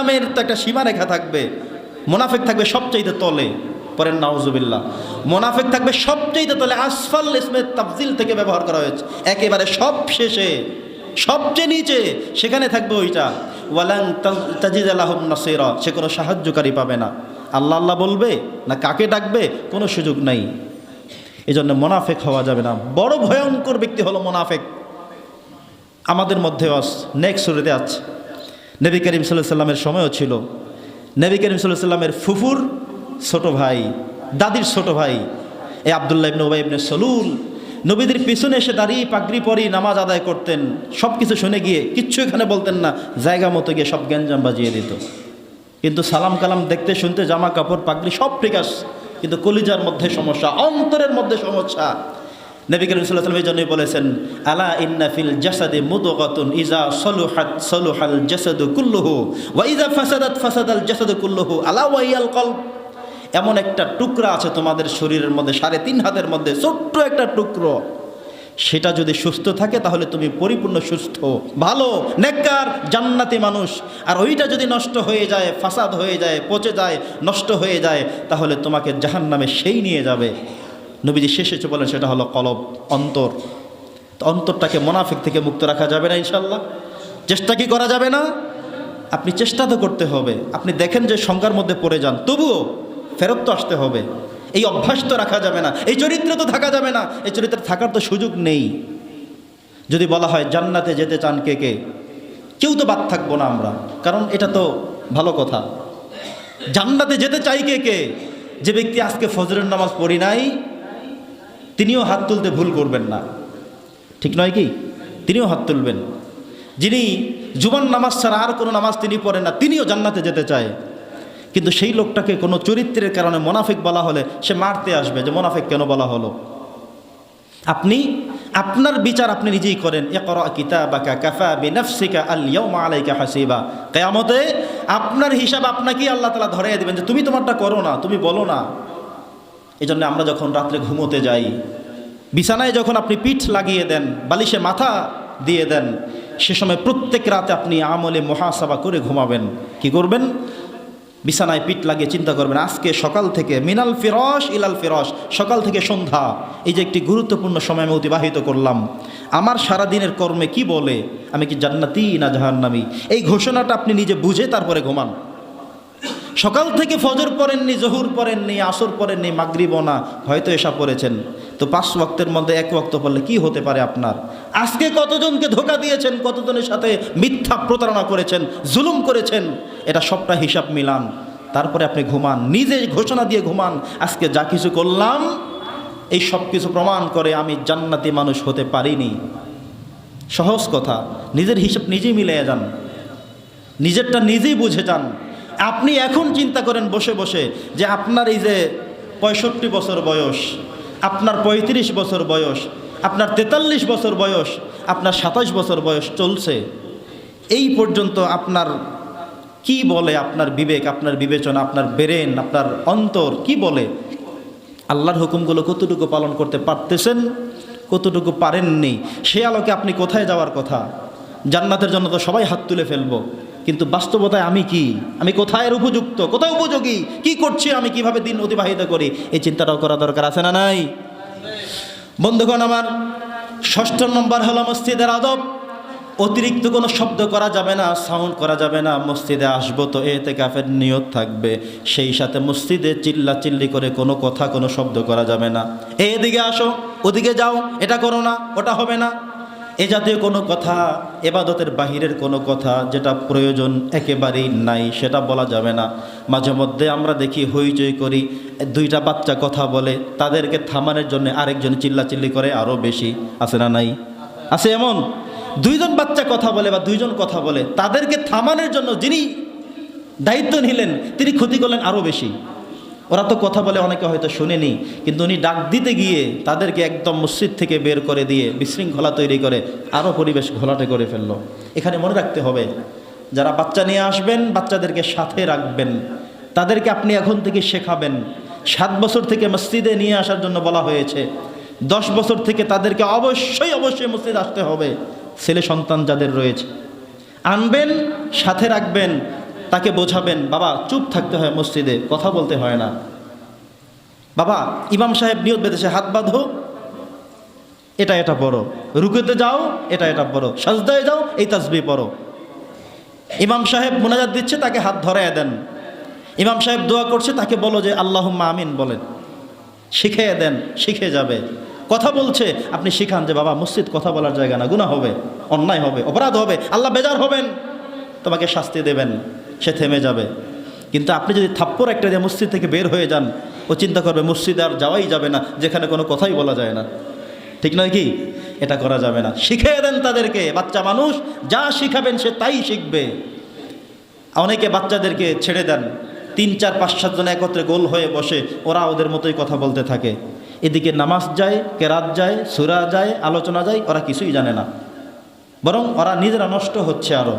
নামের তো একটা সীমারেখা থাকবে। মোনাফেক থাকবে সবচাইতে তলে পরের নাউজুবিল্লাহ। মোনাফেক থাকবে সবচাইতে তলে আসফাল ইসমে তাফজিল থেকে ব্যবহার করা হয়েছে। একেবারে সব শেষে, সবচেয়ে নিচে, সেখানে থাকবে ওইটা। ওয়ালাং তাজিদ আল্লাহম নাসেরা, সে কোনো সাহায্যকারী পাবে না। আল্লাহ আল্লাহ বলবে না কাকে ডাকবে, কোনো সুযোগ নাই। জন্য মোনাফেক হওয়া যাবে না। বড় ভয়ঙ্কর ব্যক্তি হলো মোনাফেক। আমাদের মধ্যেও আস নেক্সট শুরুতে আছে। নবী করিম সাল্লাহ সাল্লামের সময়ও ছিল। নবী করিম সাল্লাহ সাল্লামের ফুফুর ছোট ভাই, দাদির ছোট ভাই এ আবদুল্লাহ ইবনে ওবাই ইবনে সলুল। নবীদের পিছনে এসে দাঁড়িয়ে পাগড়ি পরি নামাজ আদায় করতেন। সব কিছু শুনে গিয়ে কিচ্ছু এখানে বলতেন না, জায়গা মতো গিয়ে সব গ্যাঞ্জাম বাজিয়ে দিত। কিন্তু সালাম কালাম দেখতে শুনতে, জামা কাপড়, পাগড়ি সব ঠিক কিন্তু কলিজার মধ্যে সমস্যা, অন্তরের মধ্যে সমস্যা। নবী করিম সাল্লাহ জন্যই বলেছেন, আলা ইন্না ফিল জাসাদে মুদগাতুন ইজা সলুহাত, সলুহাল জাসাদু কুল্লুহু, ওয়া ইজা ফাসাদাত ফাসাদাল জাসাদু কুল্লুহু, আলা ওয়াইয়াল কলব। এমন একটা টুকরা আছে তোমাদের শরীরের মধ্যে, সাড়ে তিন হাতের মধ্যে, ছোট্ট একটা টুকরো। সেটা যদি সুস্থ থাকে তাহলে তুমি পরিপূর্ণ সুস্থ, ভালো, নেককার, জান্নাতি মানুষ। আর ওইটা যদি নষ্ট হয়ে যায়, ফাসাদ হয়ে যায়, পচে যায়, নষ্ট হয়ে যায়, তাহলে তোমাকে জাহান নামে সেই নিয়ে যাবে। নবীজি শেষে যে বলেন, সেটা হলো কলব, অন্তর। তো অন্তরটাকে মোনাফিক থেকে মুক্ত রাখা যাবে না ইনশাল্লাহ চেষ্টা কি করা যাবে না? আপনি চেষ্টা তো করতে হবে। আপনি দেখেন যে সংখ্যার মধ্যে পড়ে যান, তবুও ফেরত তো আসতে হবে। এই অভ্যাস তো রাখা যাবে না, এই চরিত্র তো থাকা যাবে না, এই চরিত্রে থাকার তো সুযোগ নেই। যদি বলা হয়, জান্নাতে যেতে চান কে কে? কেউ তো বাদ থাকব না আমরা, কারণ এটা তো ভালো কথা। জান্নাতে যেতে চাই কে কে? যে ব্যক্তি আজকে ফজরের নামাজ পড়ি নাই তিনিও হাত তুলতে ভুল করবেন না। ঠিক নয় কি? তিনিও হাত তুলবেন। যিনি জুবান নামাজ ছাড়া আর কোনো নামাজ তিনি পড়েন না, তিনিও জান্নাতে যেতে চায়। কিন্তু সেই লোকটাকে কোনো চরিত্রের কারণে মোনাফিক বলা হলে সে মারতে আসবে যে মোনাফিক কেন বলা হলো? আপনি, আপনার বিচার আপনি নিজেই করেন। ইকরা কিতাবাকা কাফা বিনাফসিকা আল ইয়াউমা আলাইকা হাসিবা। কিয়ামতে আপনার হিসাব আপনাকেই আল্লাহ তাআলা ধরে দিবেন যে তুমি তোমারটা করো না, তুমি বলো না। এই জন্য আমরা যখন রাত্রে ঘুমোতে যাই বিছানায় যখন আপনি পিঠ লাগিয়ে দেন, বালিশে মাথা দিয়ে দেন, সে সময় প্রত্যেক রাতে আপনি আমলে মহাসাবা করে ঘুমাবেন। কি করবেন? বিছানায় পিঠ লাগিয়ে চিন্তা করবেন, আজকে সকাল থেকে মিনাল ফিরস ইলাল ফিরস সকাল থেকে সন্ধ্যা, এই যে একটি গুরুত্বপূর্ণ সময় আমি অতিবাহিত করলাম। আমার সারা দিনের কর্মে কি বলে? আমি কি জান্নাতি না জাহান্নামি? এই ঘোষণাটা আপনি নিজে বুঝে তারপরে ঘুমান। সকাল থেকে ফজর পড়েননি, জহুর পড়েননি, আসর পড়েননি মাগরিব না, হয়তো এসা পড়েছেন। তো পাঁচ ওয়াক্তের মধ্যে এক ওয়াক্ত পড়লে কি হতে পারে আপনার? আজকে কতজনকে ধোকা দিয়েছেন, কতজনের সাথে মিথ্যা প্রতারণা করেছেন, জুলুম করেছেন? এটা সবটা হিসাব মিলান। তারপরে আপনি ঘুমান, নিজে ঘোষণা দিয়ে ঘুমান, আজকে যা কিছু করলাম, এই সব কিছু প্রমাণ করে আমি জান্নাতি মানুষ হতে পারিনি। সহজ কথা, নিজের হিসাব নিজেই মিলিয়ে যান। নিজেরটা নিজেই বুঝে যান। আপনি এখন চিন্তা করেন বসে বসে যে আপনার এই যে পঁয়ষট্টি বছর বয়স আপনার পঁয়ত্রিশ বছর বয়স, আপনার তেতাল্লিশ বছর বয়স, আপনার সাতাশ বছর বয়স চলছে। এই পর্যন্ত আপনার কি বলে আপনার বিবেক, আপনার বিবেচনা, আপনার ব্রেন, আপনার অন্তর, কি বলে? আল্লাহর হুকুমগুলো কতটুকু পালন করতে পারতেছেন, কতটুকু পারেননি? সে আলোকে আপনি কোথায় যাওয়ার কথা? জান্নাতের জন্য তো সবাই হাত তুলে ফেলব। কিন্তু বাস্তবতায় আমি কি? আমি কোথায় এর উপযুক্ত? কোথায় উপযোগী? কি করছি আমি? কীভাবে দিন অতিবাহিত করি? এই চিন্তাটাও করা দরকার আছে না নাই? বন্ধুগণ, আমার ষষ্ঠ নম্বর হলো মসজিদের আদব। অতিরিক্ত কোনো শব্দ করা যাবে না, সাউন্ড করা যাবে না, মসজিদে আসব তো এতে কাফের নিয়ত থাকবে। সেই সাথে মসজিদে চিল্লা চিল্লি করে কোনো কথা, কোনো শব্দ করা যাবে না। এদিকে আসো, ওদিকে যাও, এটা করো না, ওটা হবে না। এ জাতীয় কোনো কথা, এবাদতের বাহিরের কোনো কথা যেটা প্রয়োজন একেবারেই নাই, সেটা বলা যাবে না। মাঝে মধ্যে আমরা দেখি, হইচই করি, দুইটা বাচ্চা কথা বলে, তাদেরকে থামানোর জন্য আরেকজন চিল্লাচিল্লি করে আরও বেশি। আছে না নাই? আছে এমন? দুইজন বাচ্চা কথা বলে বা দুইজন কথা বলে, তাদেরকে থামানোর জন্য যিনি দায়িত্ব নিলেন, তিনি ক্ষতি করলেন আরও বেশি। ওরা তো কথা বলে, অনেকে হয়তো শুনেনি, কিন্তু উনি ডাক দিতে গিয়ে তাদেরকে একদম মসজিদ থেকে বের করে দিয়ে বিশৃঙ্খলা তৈরি করে আরও পরিবেশ ঘোলাটে করে ফেলল। এখানে মনে রাখতে হবে, যারা বাচ্চা নিয়ে আসবেন, বাচ্চাদেরকে সাথে রাখবেন। তাদেরকে আপনি এখন থেকে শেখাবেন। সাত বছর থেকে মসজিদে নিয়ে আসার জন্য বলা হয়েছে, দশ বছর থেকে তাদেরকে অবশ্যই অবশ্যই মসজিদ আসতে হবে। ছেলে সন্তান যাদের রয়েছে, আনবেন, সাথে রাখবেন তাকে বোঝাবেন, বাবা, চুপ থাকতে হয় মসজিদে, কথা বলতে হয় না। বাবা, ইমাম সাহেব নিয়ত বেঁধেছে, হাত বাঁধো। এটা এটা পড়ো। রুকুতে যাও, এটা এটা পড়ো। সাজদায় যাও, এই তাসবি পড়ো। ইমাম সাহেব মোনাজাত দিচ্ছে, তাকে হাত ধরায় দেন। ইমাম সাহেব দোয়া করছে, তাকে বলো যে আল্লাহ আমিন বলেন। শিখিয়ে দেন, শিখে যাবে। কথা বলছে, আপনি শিখান যে, বাবা, মসজিদ কথা বলার জায়গা না, গুনাহ হবে, অন্যায় হবে, অপরাধ হবে, আল্লাহ বেজার হবেন, তোমাকে শাস্তি দেবেন। সে থেমে যাবে। কিন্তু আপনি যদি থাপ্পর একটা দিয়ে মসজিদ থেকে বের হয়ে যান ও চিন্তা করবে, মসজিদে আর যাওয়াই যাবে না, যেখানে কোনো কথাই বলা যায় না। ঠিক নয় কি? এটা করা যাবে না। শিখিয়ে দেন তাদেরকে, বাচ্চা মানুষ, যা শিখাবেন সে তাই শিখবে। অনেকে বাচ্চাদেরকে ছেড়ে দেন। তিন, চার, পাঁচ সাতজন একত্রে গোল হয়ে বসে ওরা ওদের মতোই কথা বলতে থাকে। এদিকে নামাজ যায়, কেরাত যায়, সুরা যায়, আলোচনা যায়, ওরা কিছুই জানে না। বরং ওরা নিজেরা নষ্ট হচ্ছে আরও